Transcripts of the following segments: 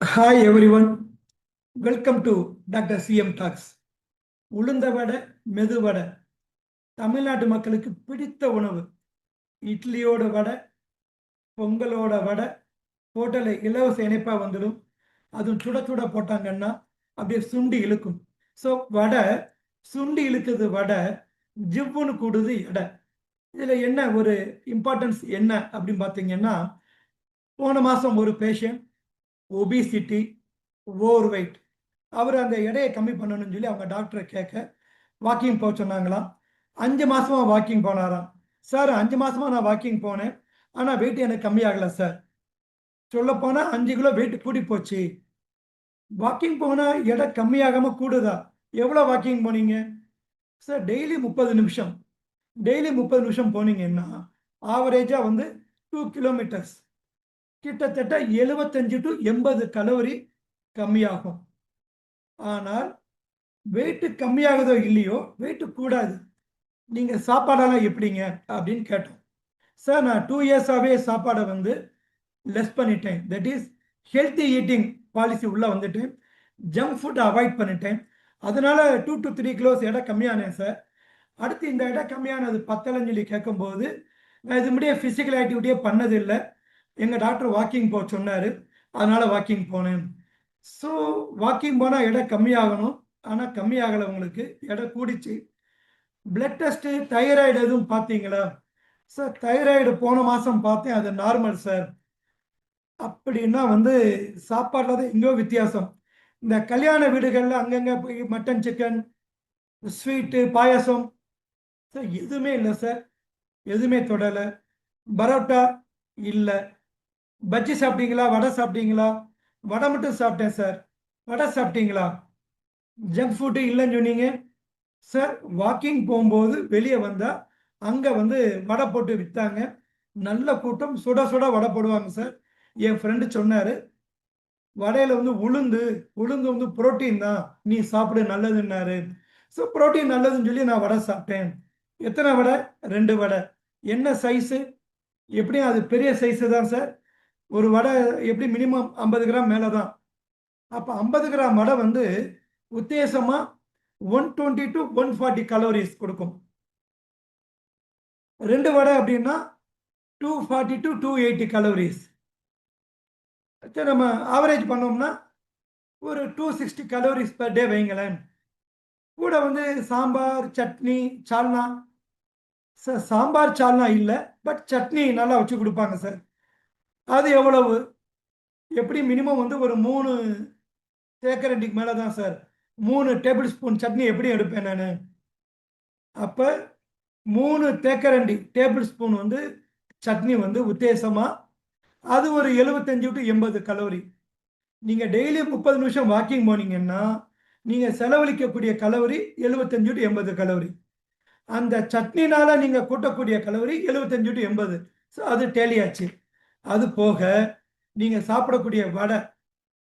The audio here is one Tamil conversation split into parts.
Hi everyone welcome to doctor CM talks உளுந்த வடை மெது வடை. தமிழ்நாட்டு மக்களுக்கு பிடித்த உணவு. இட்லியோட வடை பொங்கலோட வடை. ஹோட்டலில் இலவச இணைப்பாக வந்துடும். அதுவும் சுட சுட போட்டாங்கன்னா அப்படியே சுண்டி இழுக்கும். ஸோ வடை சுண்டி இழுக்குது வடை ஜிவ்வுன்னு கூடுது எடை. இதில் என்ன ஒரு இம்பார்ட்டன்ஸ் என்ன அப்படின்னு பார்த்தீங்கன்னா போன மாதம் ஒரு பேஷண்ட் ஒபிசிட்டி ஓவர் வெயிட் அவர் அந்த எடையை கம்மி பண்ணணும்னு சொல்லி அவங்க டாக்டரை கேட்க வாக்கிங் போக சொன்னாங்களாம். அஞ்சு மாசமா வாக்கிங் போனாராம். சார் அஞ்சு மாசமா நான் வாக்கிங் போனேன். ஆனால் வெயிட் எனக்கு கம்மியாகலை சார். சொல்லப்போனால் அஞ்சு கிலோ வெயிட் கூடி போச்சு. வாக்கிங் போனால் எடை கம்மியாகாம கூடுதா? எவ்வளோ வாக்கிங் போனீங்க? சார் டெய்லி முப்பது நிமிஷம். டெய்லி முப்பது நிமிஷம் போனீங்கன்னா ஆவரேஜாக வந்து டூ கிலோமீட்டர்ஸ் கிட்டத்தட்ட எழுபத்தஞ்சு டு எண்பது கலோரி கம்மியாகும். ஆனால் வெயிட்டு கம்மியாகுதோ இல்லையோ வெயிட்டு கூடாது. நீங்கள் சாப்பாடெல்லாம் எப்படிங்க? அப்படின்னு கேட்டோம். சார் நான் டூ இயர்ஸாகவே சாப்பாடை வந்து லெஸ் பண்ணிட்டேன். That is healthy eating policy உள்ளே வந்துட்டேன். ஜங்க் ஃபுட் அவாய்ட் பண்ணிட்டேன். அதனால டூ டு த்ரீ கிலோஸ் இடம் கம்மியானேன் சார் அடுத்து இந்த இடம் கம்மியானது பத்தலைன்னு சொல்லி கேட்கும்போது நான் இது முடிய ஃபிசிக்கல் ஆக்டிவிட்டியே பண்ணதில்லை. எங்கள் டாக்டர் வாக்கிங் போக சொன்னார். அதனால் வாக்கிங் போனேன். ஸோ வாக்கிங் போனால் எடை கம்மியாகணும். ஆனால் கம்மியாகலை உங்களுக்கு. எடை கூடிச்சு. பிளட் டெஸ்ட்டு தைராய்டு எதுவும் பார்த்தீங்களா? சார் தைராய்டு போன மாதம் பார்த்தேன். அது நார்மல் சார் அப்படின்னா வந்து சாப்பாட்டில் தான் எங்கேயோ வித்தியாசம். இந்த கல்யாண வீடுகளில் அங்கங்கே போய் mutton chicken sweet payasam. Sir எதுவுமே இல்லை சார் எதுவுமே தொடலை. பரோட்டா இல்லை. பஜ்ஜி சாப்பிட்டீங்களா? வடை சாப்பிட்டீங்களா? வடை மட்டும் சாப்பிட்டேன் சார் வடை சாப்பிட்டீங்களா? ஜங்க் ஃபுட்டு இல்லைன்னு சொன்னீங்க. சார் வாக்கிங் போகும்போது வெளியே வந்தால் அங்கே வந்து வடை போட்டு விற்றாங்க நல்ல கூட்டம். சுட சுட வடை போடுவாங்க சார் என் ஃப்ரெண்டு சொன்னார் வடையில் வந்து உளுந்து உளுந்து வந்து புரோட்டீன் தான். நீ சாப்பிடு நல்லதுன்னாரு. ஸோ புரோட்டீன் நல்லதுன்னு சொல்லி நான் வடை சாப்பிட்டேன். எத்தனை வடை? ரெண்டு வடை. என்ன சைஸு எப்படியும் அது பெரிய சைஸு தான் சார் ஒரு வடை எப்படி மினிமம் ஐம்பது கிராம் மேலே தான் அப்போ ஐம்பது கிராம் வடை வந்து உத்தேசமாக one twenty to one forty calories கொடுக்கும். ரெண்டு வடை அப்படின்னா two forty to two eighty calories சரி நம்ம ஆவரேஜ் பண்ணோம்னா ஒரு two sixty calories per day வைங்களேன் கூட வந்து சாம்பார் சட்னி சால்னா. சார் சாம்பார் சால்னா இல்லை பட் சட்னி நல்லா வச்சு கொடுப்பாங்க சார். அது எவ்வளவு? எப்படி மினிமம் வந்து ஒரு மூணு தேக்கரண்டிக்கு மேலே தான் சார் மூணு டேபிள் ஸ்பூன் சட்னி எப்படி எடுப்பேன் நான். அப்போ மூணு தேக்கரண்டி டேபிள் ஸ்பூன் வந்து சட்னி வந்து உத்தேசமாக அது ஒரு எழுபத்தஞ்சு டு எண்பது கலோரி நீங்கள் டெய்லி முப்பது நிமிஷம் வாக்கிங் போனீங்கன்னா நீங்கள் செலவழிக்கக்கூடிய கலோரி எழுபத்தஞ்சு டு எண்பது கலோரி அந்த சட்னினால் நீங்கள் கூட்டக்கூடிய கலோரி எழுபத்தஞ்சு டு எண்பது. ஸோ அது டேலியாச்சு அது போக நீங்கள் சாப்பிடக்கூடிய வடை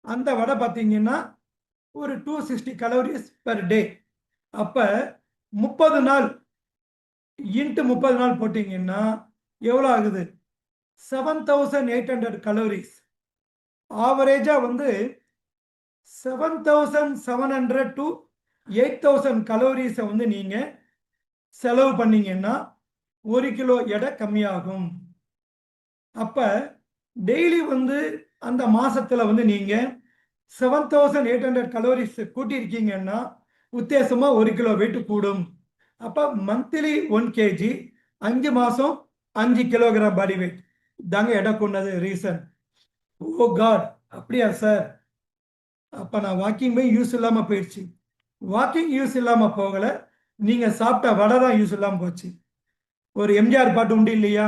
அந்த வடை பார்த்தீங்கன்னா ஒரு two sixty calories per day அப்போ முப்பது நாள் இன்ட்டு முப்பது நாள் போட்டிங்கன்னா எவ்வளோ ஆகுது? Seven thousand eight hundred calories ஆவரேஜாக வந்து seven thousand seven hundred to eight thousand கலோரிஸை வந்து நீங்கள் செலவு பண்ணீங்கன்னா ஒரு கிலோ எடை கம்மியாகும். அப்போ டெய்லி வந்து அந்த மாசத்துல வந்து நீங்க seven thousand eight hundred calories கூட்டியிருக்கீங்கன்னா உத்தேசமாக ஒரு கிலோ வெயிட் கூடும். அப்போ மந்த்லி ஒன் கேஜி அஞ்சு மாதம் அஞ்சு கிலோகிராம் பாடி வெயிட் தாங்க எடை கொண்டது ரீசன் ஓ காட் அப்படியா சார் அப்போ நான் வாக்கிங் போய் யூஸ் இல்லாமல் போயிடுச்சு. வாக்கிங் யூஸ் இல்லாமல் போகலை நீங்கள் சாப்பிட்ட வடை தான் யூஸ் இல்லாமல் போச்சு. ஒரு எம்ஜிஆர் பாட்டு உண்டு இல்லையா?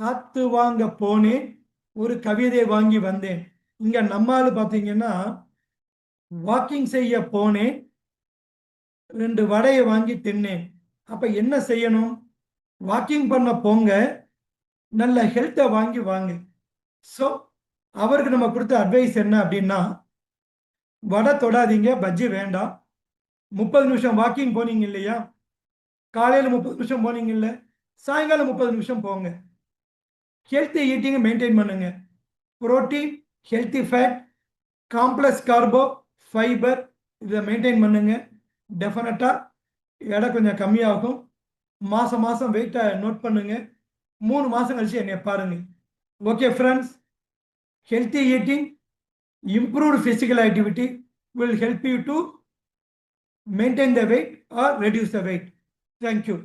காத்து வாங்க போனேன் ஒரு கவிதை வாங்கி வந்தேன். இங்க நம்மால் பார்த்தீங்கன்னா வாக்கிங் செய்ய போனேன் ரெண்டு வடையை வாங்கி தின்னேன். அப்ப என்ன செய்யணும்? வாக்கிங் பண்ண போங்க நல்ல ஹெல்த்தை வாங்கி வாங்க. ஸோ அவருக்கு நம்ம கொடுத்த அட்வைஸ் என்ன அப்படின்னா வடை தொடாதீங்க பஜ்ஜி வேண்டாம். முப்பது நிமிஷம் வாக்கிங் போனீங்க இல்லையா? காலையில் முப்பது நிமிஷம் போனீங்க இல்லை சாயங்காலம் முப்பது நிமிஷம் போங்க. ஹெல்த்தி ஈட்டிங்கை மெயின்டைன் பண்ணுங்க. Protein healthy fat complex carbo fibre இதை மெயின்டைன் பண்ணுங்க. டெஃபினட்டாக எடை கொஞ்சம் கம்மியாகும். மாதம் மாதம் வெயிட்டை நோட் பண்ணுங்க. மூணு மாதம் கழிச்சு என்னை பாருங்க. Okay friends healthy eating improved physical activity will help you to maintain the weight or reduce the weight. Thank you.